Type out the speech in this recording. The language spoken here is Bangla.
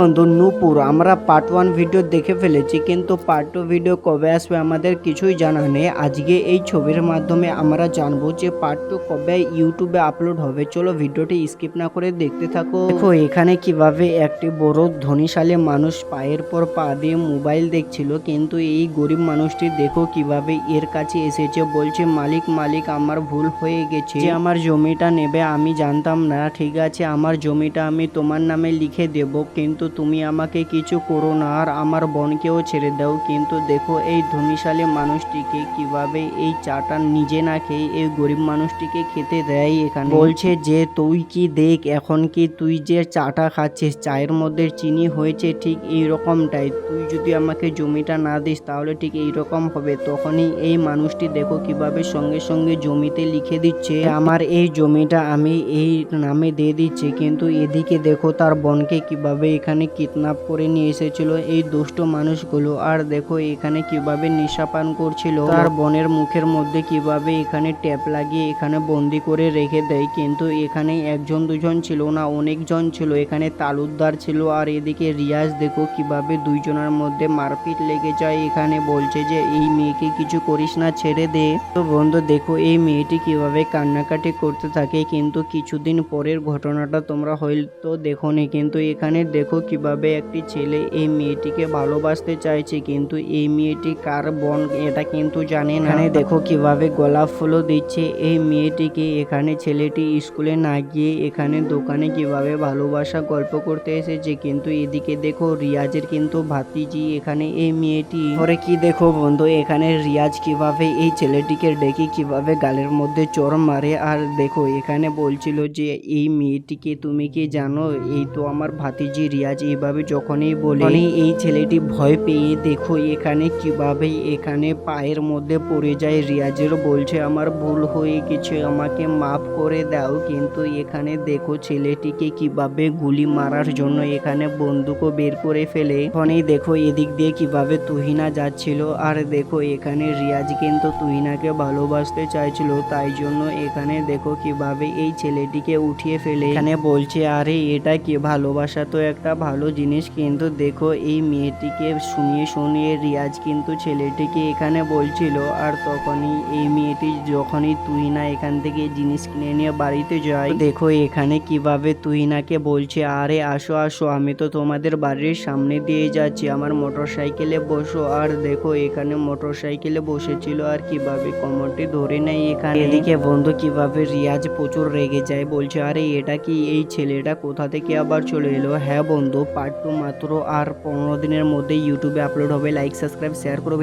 বন্ধু নূপুর আমরা পার্ট ওয়ান ভিডিও দেখে ফেলেছি, কিন্তু পার্ট টু ভিডিও কবে আসবে আমাদের কিছুই জানা নেই। আজকে এই ছবির মাধ্যমে আমরা জানব যে পার্ট টু কবে ইউটিউবে আপলোড হবে। চলো ভিডিওটি স্কিপ না করে দেখতে থাকো। দেখো, এখানে কীভাবে একটি বড় ধনীশালী মানুষ পায়ের পর পা দিয়ে মোবাইল দেখছিল, কিন্তু এই গরিব মানুষটি দেখো কীভাবে এর কাছে এসেছে। বলছে, মালিক মালিক, আমার ভুল হয়ে গেছে। যে আমার জমিটা নেবে, আমি জানতাম না। ঠিক আছে, আমার জমিটা আমি তোমার নামে লিখে দেব, কিন্তু তুমি আমাকে কিছু করো না আর আমার বোনকেও ছেড়ে দাও। কিন্তু দেখো, এই ধনীশালী মানুষটিকে কীভাবে এই চাটা নিজে না খেয়ে এই গরিব মানুষটিকে খেতে দেয় এখানে? বলছে যে, তুই কি দেখ, এখন কি তুই যে চাটা খাচ্ছিস, চায়ের মধ্যে চিনি হয়েছে ঠিক এই রকমটাই তুই যদি আমাকে জমিটা না দিস, তাহলে ঠিক এই রকম হবে। তখনই এই মানুষটি দেখো কীভাবে সঙ্গে সঙ্গে জমিতে লিখে দিচ্ছে। আমার এই জমিটা আমি এই নামে দিয়ে দিচ্ছি, কিন্তু এদিকে দেখো তার বোনকে কীভাবে এখানে কিডন্যাপ করে নিয়ে এসেছিল এই দুষ্ট মানুষগুলো। আর দেখো এখানে কীভাবে নেশা পান করছিল। তার বনের মুখের মধ্যে কীভাবে এখানে ট্যাপ লাগিয়ে এখানে বন্দি করে রেখে দেয়। কিন্তু এখানে একজন দুজন ছিল না, অনেকজন ছিল। এখানে তালুকদার ছিল। আর এদিকে রিয়াজ দেখো কীভাবে দুইজনের মধ্যে মারপিট লেগে যায়। এখানে বলছে যে, এই মেয়েকে কিছু করিস না, ছেড়ে দে। তো বন্ধু, দেখো এই মেয়েটি কীভাবে কান্নাকাটি করতে থাকে। কিন্তু কিছুদিন পরের ঘটনাটা তোমরা হয়তো দেখো নি কিন্তু এখানে দেখো কীভাবে একটি ছেলে এই মেয়েটিকে ভালোবাসতে চাইছে, কিন্তু এই মেয়েটি কার বোন এটা কিন্তু জানে না। দেখো কীভাবে গোলাপ ফুলও দিচ্ছে। এই মেয়েটিকে এখানে ছেলেটি স্কুলে না গিয়ে এখানে দোকানে কীভাবে ভালোবাসা গল্প করতে এসেছে, কিন্তু এদিকে দেখো রিয়াজের কিন্তু ভাতিজি এখানে এই মেয়েটি। পরে কি দেখো বন্ধু, এখানে রিয়াজ কীভাবে এই ছেলেটিকে ডেকে কীভাবে গালের মধ্যে চোর মারে, আর দেখো এখানে বলছিল যে, এই মেয়েটিকে তুমি কি জানো? এই তো আমার ভাতিজি রিয়াজ এইভাবে যখনই বলে এই ছেলেটি ভয় পেয়ে দেখো এখানে কীভাবে এখানে পায়ের মধ্যে পড়ে যায়। রিয়াজের বলছে আমার ভুল হয়ে গেছে আমাকে মাফ করে দাও কিন্তু এখানে দেখো ছেলেটিকে কীভাবে গুলি মারার জন্য এখানে বন্দুকও বের করে ফেলে। এখনই দেখো এদিক দিয়ে কীভাবে তুহিনা যাচ্ছিল। আর দেখো এখানে রিয়াজ কিন্তু তুহিনাকে ভালোবাসতে চাইছিল তাই জন্য এখানে দেখো কীভাবে এই ছেলেটিকে উঠিয়ে ফেলে। এখানে বলছে আরে এটা কি ভালোবাসা? তো একটা ভালো জিনিস, কিন্তু দেখো এই মেয়েটিকে শুনিয়ে শুনিয়ে রিয়াজ কিন্তু ছেলেটিকে এখানে বলছিল, আর তখনই এই মেয়েটি যখনই তুহিনা এখান থেকে জিনিস কিনে নিয়ে বাড়িতে যায়, দেখো এখানে কীভাবে তুহিনাকে বলছে, আরে আসো আসো, আমি তো তোমাদের বাড়ির সামনে দিয়ে যাচ্ছি, আমার মোটর সাইকেলে বসো। আর দেখো এখানে মোটর সাইকেলে বসেছিল, আর কীভাবে কমরটি ধরে নেয় এখানে। এদিকে বন্ধু, কীভাবে রিয়াজ প্রচুর রেগে যায়, বলছে, আরে এটা কি এই ছেলেটা কোথা থেকে আবার চলে এলো? হ্যাঁ বন্ধু পার্ট টু মাত্র আর পনেরো দিনের মধ্যে ইউটিউবে আপলোড হবে। লাইক সাবস্ক্রাইব শেয়ার করবে